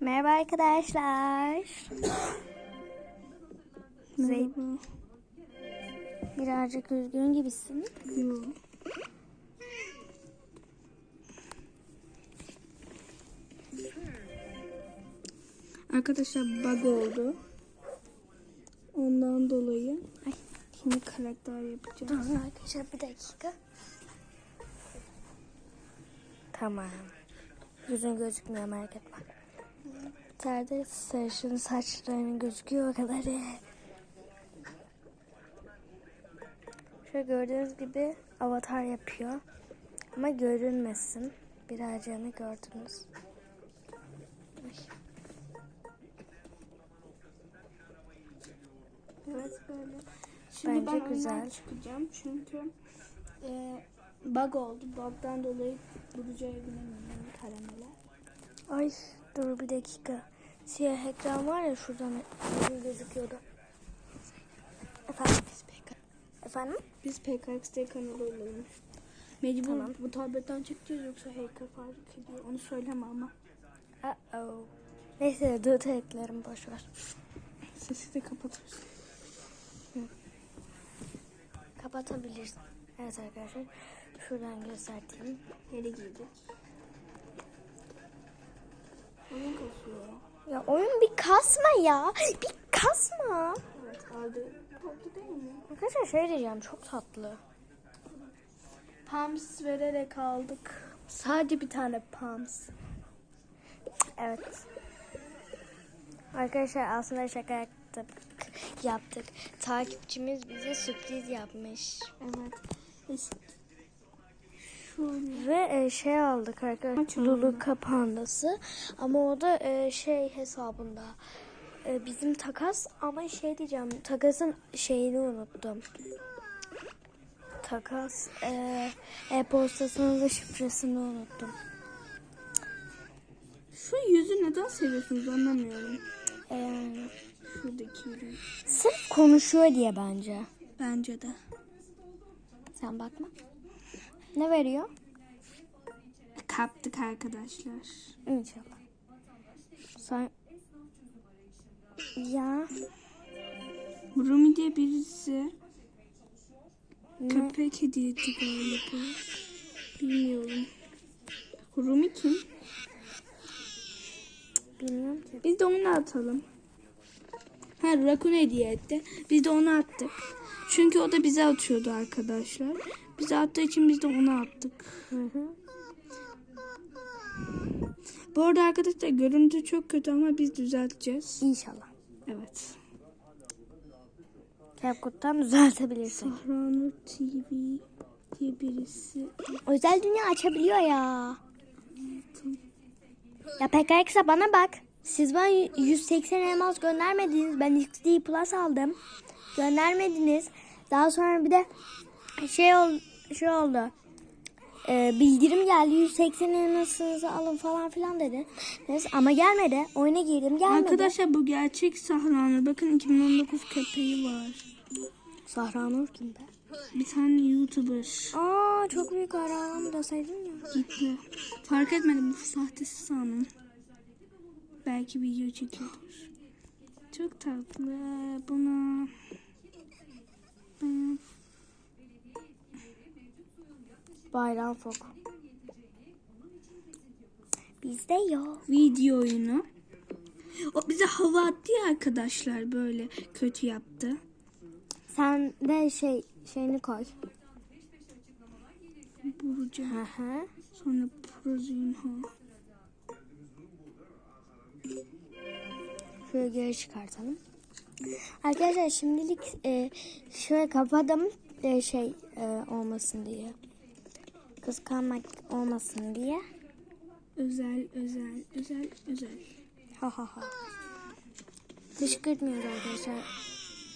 Merhaba arkadaşlar. Zeynep birazcık üzgün gibisin. Yok. Arkadaşlar bug oldu. Ondan dolayı Ay. şimdi karakter yapacağım. Durun arkadaşlar bir dakika. Tamam. Yüzün gözükmüyor merak etme. Serde sarışın saçların gözüküyor o kadar. Şöyle gördüğünüz gibi avatar yapıyor. Ama görünmesin. Birazcığını gördünüz. Ay. Evet böyle. Şimdi Bence ben güzel. çıkacağım çünkü e, bug oldu. Bug'dan dolayı Burcu'ya binemiyorum karamele. Ay dur bir dakika. Siyah ekran var ya şuradan gözüküyordu. Efendim? Efendim? Biz PKX'de kanalı olalım. Mecbur Tamam. bu tabletten çekeceğiz yoksa hacker fark ediyor. Onu söyleme ama. Uh-oh. Neyse dur eklerim boş ver. Sesi de kapatırız. Kapatabilirsin. Evet arkadaşlar. Şuradan göstereyim. Yere giydik. Oyun kasıyor. Ya oyun bir kasma ya. Bir kasma. Evet aldı. Tatlı değil mi? Arkadaşlar şey diyeceğim çok tatlı. Pams vererek aldık. Sadece bir tane pams. Evet. Arkadaşlar aslında şaka yaptık. yaptık. Takipçimiz bize sürpriz yapmış. Evet. Ve e, şey aldık arkadaşlar. Kaç oldu? Luluka pandası. Ama o da e, şey hesabında. E, bizim takas ama şey diyeceğim. Takasın şeyini unuttum. Takas e, e-postasının da şifresini unuttum. Şu yüzü neden seviyorsunuz anlamıyorum. E, yani Şuradaki ürün. sırf konuşuyor diye bence. Bence de. Sen bakma. Ne veriyor? Kaptık arkadaşlar. İnşallah. Sen... Ya Rumi diye birisi ne? köpek hediye etti galiba. Bilmiyorum. Rumi kim? Bilmiyorum ki. Biz de onu atalım. Ha Rakun hediye etti. Biz de onu attık. Çünkü o da bize atıyordu arkadaşlar. Bize attığı için biz de onu attık. Hı hı. Bu arada arkadaşlar görüntü çok kötü ama biz düzelteceğiz. İnşallah. Evet. CapCut'tan düzeltebilirsin. Sahranur TV diye birisi. Özel dünya açabiliyor ya. Ya PKX'a bana bak. Siz bana 180 elmas göndermediniz. Ben XD Plus aldım. Göndermediniz. Daha sonra bir de şey ol, şey oldu. Ee, bildirim geldi 180 elmasınızı alın falan filan dedi. Neyse, ama gelmedi. Oyuna girdim gelmedi. Arkadaşlar bu gerçek Sahranur. Bakın 2019 köpeği var. Sahra Nur kim be? Bir tane YouTuber. Aa çok büyük hayranım deseydin ya. Gitti. Fark etmedim bu sahtesi sandım. Belki video çekiyordur. Çok tatlı. Buna ben Bayram Fok. Bizde yok. video oyunu. O bize hava attı ya arkadaşlar böyle kötü yaptı. Sen de şey şeyini koy. Burcu. Hı hı. Sonra Prozinho. Şöyle geri çıkartalım. Arkadaşlar şimdilik e, şöyle kapadım e, şey e, olmasın diye. Kıskanmak olmasın diye. Özel, özel, özel, özel. Ha ha ha. Kışkırtmıyoruz arkadaşlar.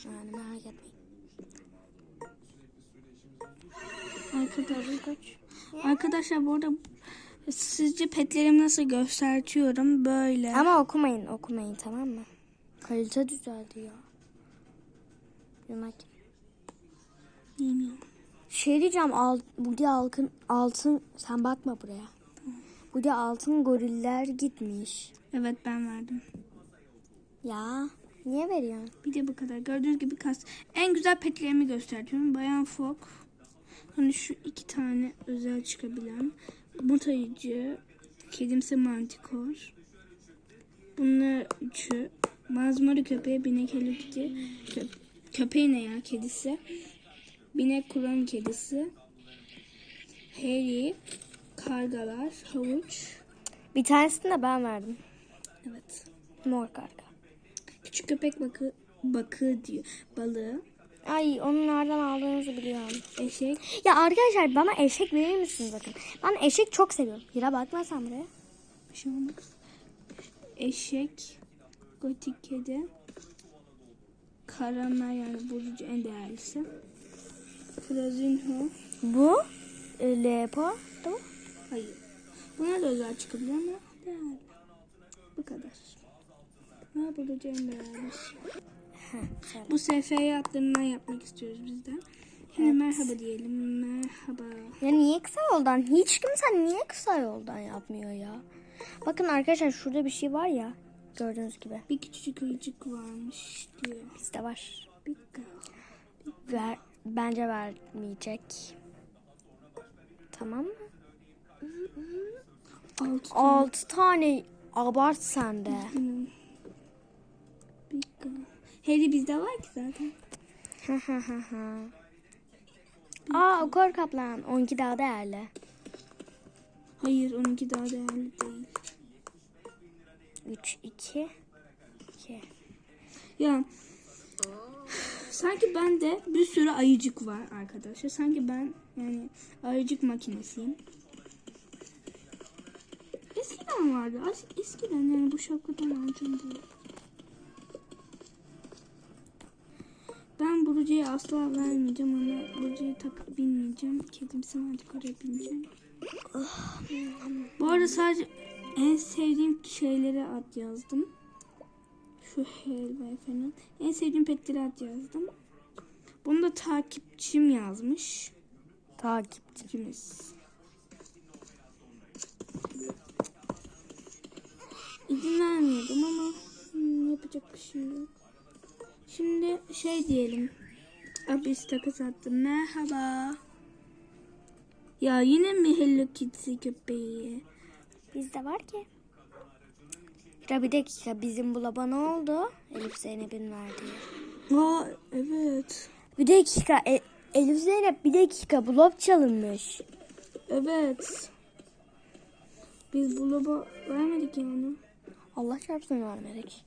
Yani merak etmeyin. Arkadaşlar, arkadaşlar bu arada sizce petlerimi nasıl göstertiyorum? Böyle. Ama okumayın okumayın tamam mı? Kalite düzeldi ya. Yumak. Bilmiyorum. Şey diyeceğim al, buraya altın, altın sen bakma buraya. Bu da altın goriller gitmiş. Evet ben verdim. Ya niye veriyorsun? Bir de bu kadar. Gördüğünüz gibi kas. En güzel petlerimi gösteriyorum. Bayan Fok. Hani şu iki tane özel çıkabilen. Mutayıcı. Kedimsi mantikor. Bunlar üçü. Mazmuru köpeği, binek Hello Kitty. Köpeği ne ya kedisi? Binek kulağın kedisi. Harry. Kargalar. Havuç. Bir tanesini de ben verdim. Evet. Mor karga. Küçük köpek bakı, bakı diyor. Balığı. Ay onun nereden aldığınızı biliyorum. Eşek. Ya arkadaşlar bana eşek verir misiniz bakın. Ben eşek çok seviyorum. Hira bakma sen buraya. Bir şey olmaz. Eşek, gotik kedi, karanlar yani burucu en değerlisi. Flazinho. Bu e, leopardo. Hayır. Buna da özel çıkabiliyor ama değerli. Bu kadar. Ha değerlisi. söyle. Bu SF'yi adlarından yapmak istiyoruz biz de. Şimdi merhaba diyelim. Merhaba. Ya niye kısa yoldan? Hiç kimse niye kısa yoldan yapmıyor ya? Bakın arkadaşlar şurada bir şey var ya. Gördüğünüz gibi. Bir küçücük ayıcık varmış diyor. Bizde var. Bir Ver, bence vermeyecek. Tamam mı? Altı Altı tane abart sende. Harry bizde var ki zaten. Aa kor kaplan. 12 daha değerli. Hayır onunki daha değerli değil. 3, 2, 2. Ya sanki bende bir sürü ayıcık var arkadaşlar. Sanki ben yani ayıcık makinesiyim. Eskiden vardı. As- Eskiden yani bu şapkadan alacağım diye. Ben Burcu'ya asla vermeyeceğim ama Burcu'yu takıp binmeyeceğim. Kedimsi artık oraya bineceğim. Bu arada sadece en sevdiğim şeyleri ad yazdım. Şu helva falan. En sevdiğim petleri ad yazdım. Bunu da takipçim yazmış. Takipçi. Takipçimiz. İzin vermiyordum ama hmm, yapacak bir şey yok. Şimdi şey diyelim. Abis takas attı. Merhaba. Ya yine mi Hello Kitty köpeği? Bizde var ki. Ya bir dakika bizim bu laba ne oldu? Elif Zeynep'in verdiği. Aa evet. Bir dakika E- Elif Zeynep bir dakika blok çalınmış. Evet. Biz bu loba vermedik ya onu. Allah çarpsın vermedik.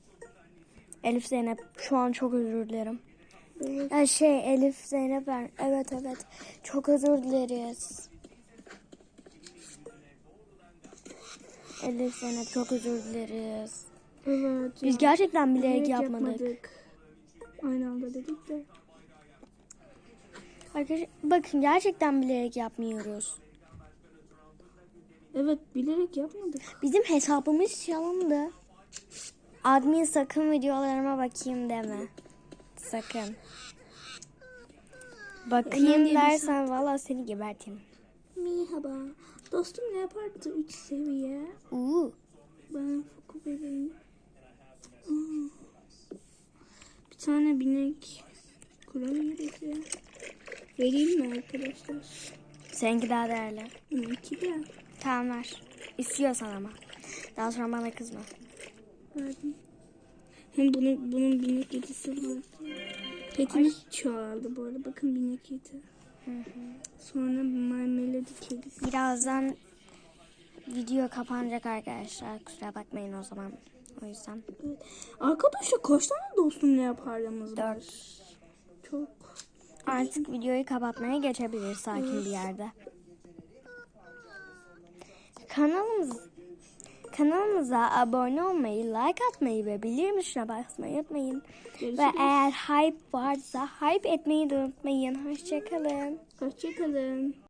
Elif Zeynep şu an çok özür dilerim. Evet. Ya şey Elif Zeynep ver. Evet evet. Çok özür dileriz. Elif Zeynep çok özür dileriz. Evet. Biz ya. gerçekten bilerek Bilerek yapmadık. Aynı anda dedik de. Arkadaşlar bakın gerçekten bilerek yapmıyoruz. Evet bilerek yapmadık. Bizim hesabımız çalındı. Admin sakın videolarıma bakayım deme. Sakın. Bakayım dersen valla seni gebertirim. Merhaba. Dostum ne yapardı 3 seviye? Uuu. Ben foku vereyim. Aa. Bir tane binek kural yürüsü. Vereyim mi arkadaşlar? Seninki daha değerli. İki de Tamam ver. İstiyorsan ama. Daha sonra bana kızma. verdim. Hem bunun, bunun binek yedisi var. Petimiz çoğaldı bu arada. Bakın binek Sonra My Melody kedisi. Birazdan video kapanacak arkadaşlar. Kusura bakmayın o zaman. O yüzden. Evet. Arkadaşlar kaç tane dostum ne yaparlarımız var? Dört. Çok. Artık videoyu kapatmaya geçebiliriz sakin bir yerde. Kanalımız kanalımıza abone olmayı, like atmayı ve bildirim tuşuna basmayı unutmayın. Görüşürüz. Ve eğer hype varsa hype etmeyi de unutmayın. Hoşçakalın. Hoşçakalın.